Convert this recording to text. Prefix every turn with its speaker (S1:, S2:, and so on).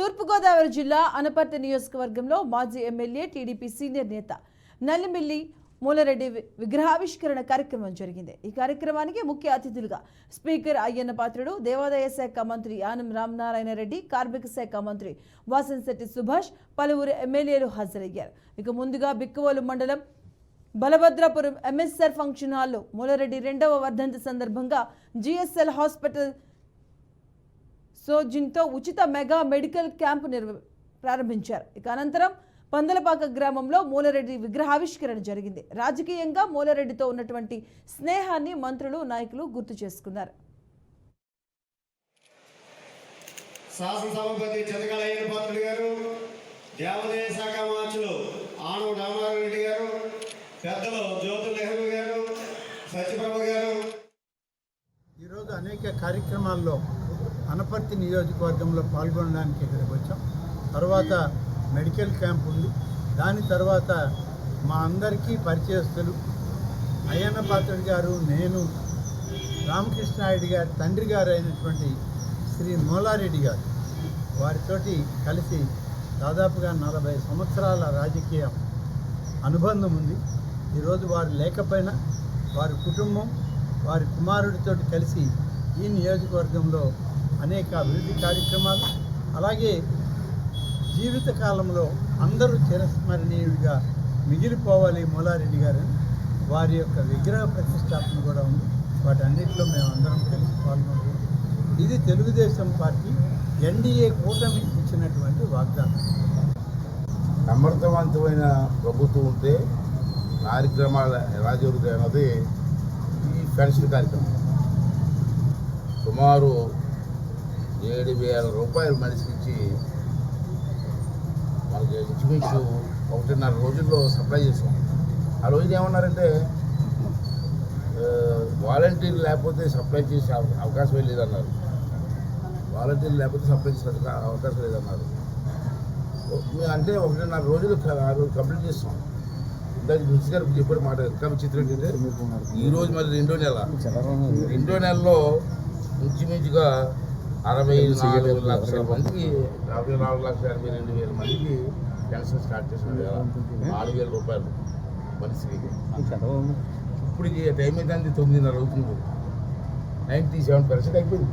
S1: తూర్పుగోదావరి జిల్లా అనపర్తి నియోజకవర్గంలో మాజీ ఎమ్మెల్యే టీడీపీ సీనియర్ నేత నల్లిమిల్లి మూలరెడ్డి వి- విగ్రహావిష్కరణ కార్యక్రమం జరిగింది. ఈ కార్యక్రమానికి ముఖ్య అతిథులుగా స్పీకర్ అయ్యన్న పాత్రుడు దేవాదాయ శాఖ మంత్రి ఆనం రామనారాయణ రెడ్డి కార్మిక శాఖ మంత్రి వాసంశెట్టి సుభాష్ పలువురు ఎమ్మెల్యేలు హాజరయ్యారు. ఇక ముందుగా బిక్కువోలు మండలం బలభద్రాపురం ఎంఎస్ఆర్ ఫంక్షన్ హాల్లో మూలరెడ్డి రెండవ వర్ధంతి సందర్భంగా జిఎస్ఎల్ హాస్పిటల్ సోజిన్తో ఉచిత మెగా మెడికల్ క్యాంపు నిర్వ ప్రారంభించారు. ఇక అనంతరం పందలపాక గ్రామంలో మూలరెడ్డి విగ్రహావిష్కరణ జరిగింది. రాజకీయంగా మూలరెడ్డితో ఉన్నటువంటి స్నేహాన్ని మంత్రులు నాయకులు గుర్తు చేసుకున్నారు.
S2: శాసనసభాపతి చంద్రకళ అయ్యన్న పాత్రుడు గారు దేవాదాయ శాఖ మార్చులు ఆనవ రామారావు రెడ్డి గారు పెద్దలు జ్యోతి నెహ్రూ గారు సత్యప్రభ గారు.
S3: ఈరోజు అనేక కార్యక్రమాల్లో అనపర్తి నియోజకవర్గంలో పాల్గొనడానికి ఇక్కడికి వచ్చాం. తర్వాత మెడికల్ క్యాంప్ ఉంది. దాని తర్వాత మా అందరికీ పరిచయస్తులు అయ్యన్న పాత్రుడు గారు నేను రామకృష్ణారెడ్డి గారి తండ్రి గారు అయినటువంటి శ్రీ మోలారెడ్డి గారు. వారితోటి కలిసి దాదాపుగా నలభై సంవత్సరాల రాజకీయ అనుబంధం ఉంది. ఈరోజు వారు లేకపోయినా వారి కుటుంబం వారి కుమారుడితో కలిసి ఈ నియోజకవర్గంలో అనేక అభివృద్ధి కార్యక్రమాలు అలాగే జీవితకాలంలో అందరూ చిరస్మరణీయుడిగా మిగిలిపోవాలి మూలారెడ్డి గారు. వారి యొక్క విగ్రహ ప్రతిష్టాపన కూడా ఉంది. వాటన్నిటిలో మేము అందరం కలిసి పాల్గొంటున్నాం ఇది తెలుగుదేశం పార్టీ ఎన్డీఏ కూటమి ఇచ్చినటువంటి వాగ్దానం.
S4: సమర్థవంతమైన ప్రభుత్వం ఉంటే కార్యక్రమాలు ఎలా జరుగుతాయి అన్నది ఈ పెన్షన్ కార్యక్రమం. సుమారు ఏడు వేల రూపాయలు మనిషికి ఇచ్చి మనకి ఇంచుమించు ఒకటిన్నర రోజుల్లో సప్లై చేసాం ఆ రోజున ఏమన్నారంటే వాలంటీర్ లేకపోతే సప్లై చేసే అవ- అవకాశమే లేదన్నారు. వాలంటీర్ లేకపోతే సప్లై చేసే అవకాశం లేదన్నారు. మేము అంటే ఒకటిన్నర రోజులు ఆ రోజు కంప్లీట్ చేస్తాం. ఇందాక మినిస్ గారు చెప్పిన మాట ఇంకా విచిత్రం ఏంటంటే ఈ రోజు మరి రెండో నెల. రెండో నెలలో ఇంచుమించుగా అరవై నాలుగు లక్షల మందికి అరవై నాలుగు లక్షల ఎనభై రెండు వేల మందికి పెన్షన్ స్టార్ట్ చేసిన వేళ నాలుగు వేల రూపాయలు మనిషికి. ఇప్పుడు టైం ఏంటంటే తొమ్మిదిన్నర అవుతుంది. నైంటీ సెవెన్ పర్సెంట్ అయిపోయింది.